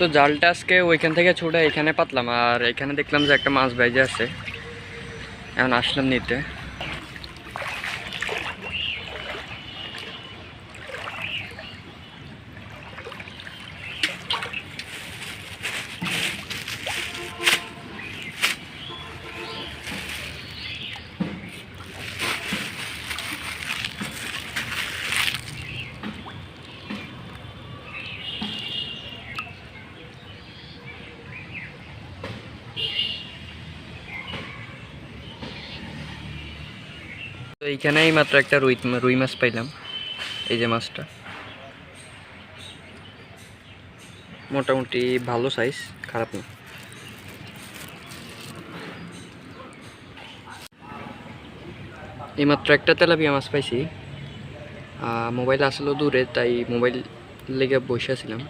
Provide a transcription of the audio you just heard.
তো জালটা আজকে ওইখান থেকে ছুটে এখানে পাতলাম, আর এখানে দেখলাম যে একটা মাছ বাইজে আছে। এখন আসলাম নিতে। তো এইখানেই মাত্র একটা রুই রুই মাছ পাইলাম, এই যে মাছটা। মোটামুটি ভালো সাইজ খারাপ না। এইমাত্র একটা তেলাপিয়া মাছ পাইছি। মোবাইল আসলো দূরে, তাই মোবাইল লেগে বসে ছিলাম